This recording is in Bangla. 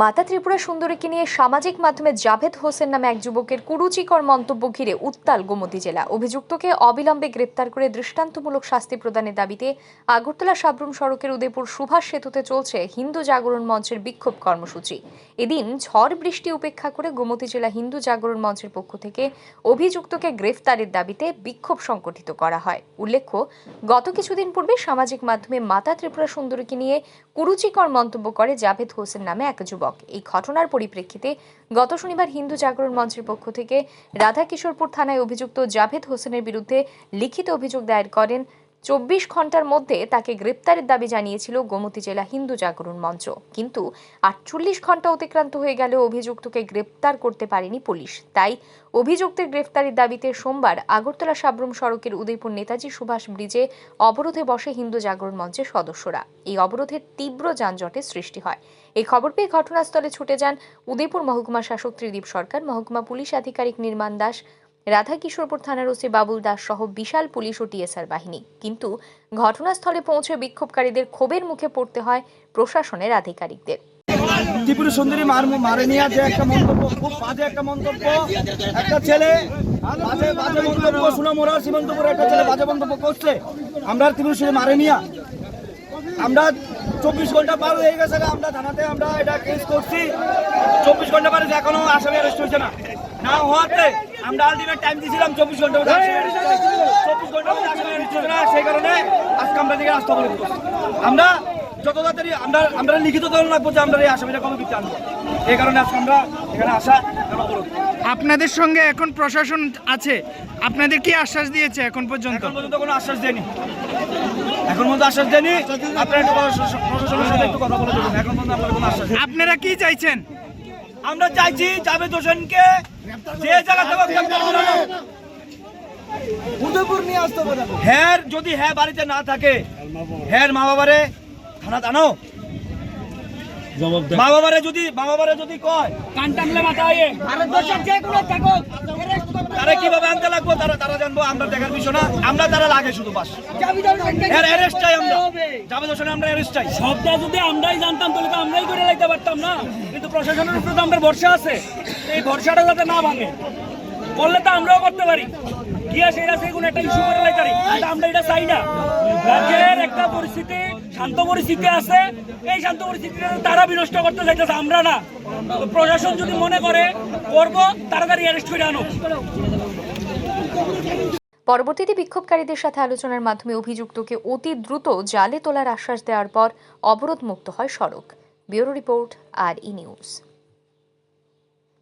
মাতা ত্রিপুরা সুন্দরীকে নিয়ে সামাজিক মাধ্যমে জাভেদ হোসেন নামে এক যুবকের কুরুচিকর মন্তব্য ঘিরে উত্তাল গোমতী জেলা। অভিযুক্তকে অবিলম্বে গ্রেপ্তার করে দৃষ্টান্তমূলক শাস্তি প্রদানের দাবিতে আগরতলা সাবরুম সড়কের উদয়পুর সুভাষ সেতুতে চলছে হিন্দু জাগরণ মঞ্চের বিক্ষোভ কর্মসূচি। এদিন ঝড় বৃষ্টি উপেক্ষা করে গোমতী জেলা হিন্দু জাগরণ মঞ্চের পক্ষ থেকে অভিযুক্তকে গ্রেফতারের দাবিতে বিক্ষোভ সংগঠিত করা হয়। উল্লেখ্য, গত কিছুদিন পূর্বে সামাজিক মাধ্যমে মাতা ত্রিপুরা সুন্দরীকে নিয়ে কুরুচিকর মন্তব্য করে জাভেদ হোসেন নামে এক যুবক এই ঘটনার পরিপ্রেক্ষিতে গত শনিবার হিন্দু জাগরণ মঞ্চের পক্ষ থেকে রাধাকিশোরপুর থানায় অভিযুক্ত জাভেদ হোসেনের বিরুদ্ধে লিখিত অভিযোগ দায়ের করেন চব্বিশ ঘণ্টার মধ্যে তাকে গ্রেপ্তারের দাবি জানিয়েছিল গোমতী জেলা হিন্দু জাগরণ মঞ্চ। কিন্তু আটচল্লিশ ঘণ্টা অতিক্রান্ত হয়ে গেলেও অভিযুক্তকে গ্রেপ্তার করতে পারেনি পুলিশ। তাই অভিযুক্তের গ্রেফতারের দাবিতে সোমবার আগরতলা সাবরুম সড়কের উদয়পুর নেতাজি সুভাষ ব্রিজে অবরোধে বসে হিন্দু জাগরণ মঞ্চের সদস্যরা। এই অবরোধের তীব্র যানজটের সৃষ্টি হয়। এই খবর পেয়ে ঘটনাস্থলে ছুটে যান উদয়পুর মহকুমা শাসক ত্রিদীপ সরকার, মহকুমা পুলিশ আধিকারিক নির্মাণ দাস রাধাকিশোরপুর থানার ওসি বাবুল দাস সহ বিশাল পুলিশ ও টিএসআর বাহিনী। কিন্তু ঘটনাস্থলে পৌঁছে বিক্ষোভকারীদের ক্ষোভের মুখে পড়তে হয় প্রশাসনের আধিকারিকদের। ত্রিপুরা সুন্দরী মার মারে নিয়ে একটা মন্তব্য, খুব বাজে একটা মন্তব্য। একটা ছেলে বাজে বাজে মন্তব্য সীমান্তপুরে একটা ছেলে বাজে মন্তব্য করছে। আমরা সুন্দরী মারে আমরা চব্বিশ ঘণ্টা পার হয়ে গেছে আমরা থানাতে আমরা এটা কেস করছি। চব্বিশ ঘণ্টা পার এখনও আসামি অ্যারেস্ট হয়েছে না। না হওয়াতে আমরা আলটিমেট টাইম দিয়েছিলাম চব্বিশ ঘণ্টা চব্বিশ ঘণ্টা না সেই কারণে আজকে আমরা দিকে রাস্তা অবরোধ আমরা যত তাড়াতাড়ি আমরা আমরা লিখিত তদন্ত রাখব যে আমরা এই আসামিটা কবে আনব। এই কারণে আজকে আমরা এখানে আসা আপনাদের সঙ্গে এখন প্রশাসন আছে। আপনাদের কি আশ্বাস দিয়েছে এখন পর্যন্ত? এখন পর্যন্ত কোনো আশ্বাস দেয়নি। এখন পর্যন্ত আশ্বাস দেয়নি। আপনারা একটু প্রশাসনের সাথে একটু কথা বলে দেবেন। এখন পর্যন্ত আপনারা কোনো আশ্বাস। আপনারা কি চাইছেন? আমরা চাইছি জাভেদ হোসেনকে যে জায়গা থেকে উদয়পুর নিয়ে আসতে হ্যার যদি হ্যাঁ বাড়িতে না থাকে হ্যার মা বাবারে থানা আনো মা বাবারে যদি মা বাবারে যদি কয় ভারতবর্ষের যে কোনো থাকুক তারা কীভাবে আনতে লাগবো? তারা তারা জানব আমরা দেখার বিষয় না। আমরা তারা লাগে শুধু বাস। এর অ্যারেস্ট চাই আমরা। জাভেদ হোসেন আমরা অ্যারেস্ট চাই। সবটা যদি আমরাই জানতাম তাহলে তো আমরাই করে লাইতে পারতাম না। কিন্তু প্রশাসনের উপরে তো আমাদের ভরসা আছে। এই ভরসাটা যাতে না ভাঙে করলে তো আমরাও করতে পারি। তারা। বিনষ্ট করতে চাইতেছে, আমরা না। প্রশাসন যদি মনে করে, করব, তাড়াতাড়ি পরবর্তীতে বিক্ষোভকারীদের সাথে আলোচনার মাধ্যমে অভিযুক্তকে অতি দ্রুত জালে তোলার আশ্বাস দেওয়ার পর অবরোধ মুক্ত হয় সড়ক। ব্যুরো রিপোর্ট, আর ই নিউজ।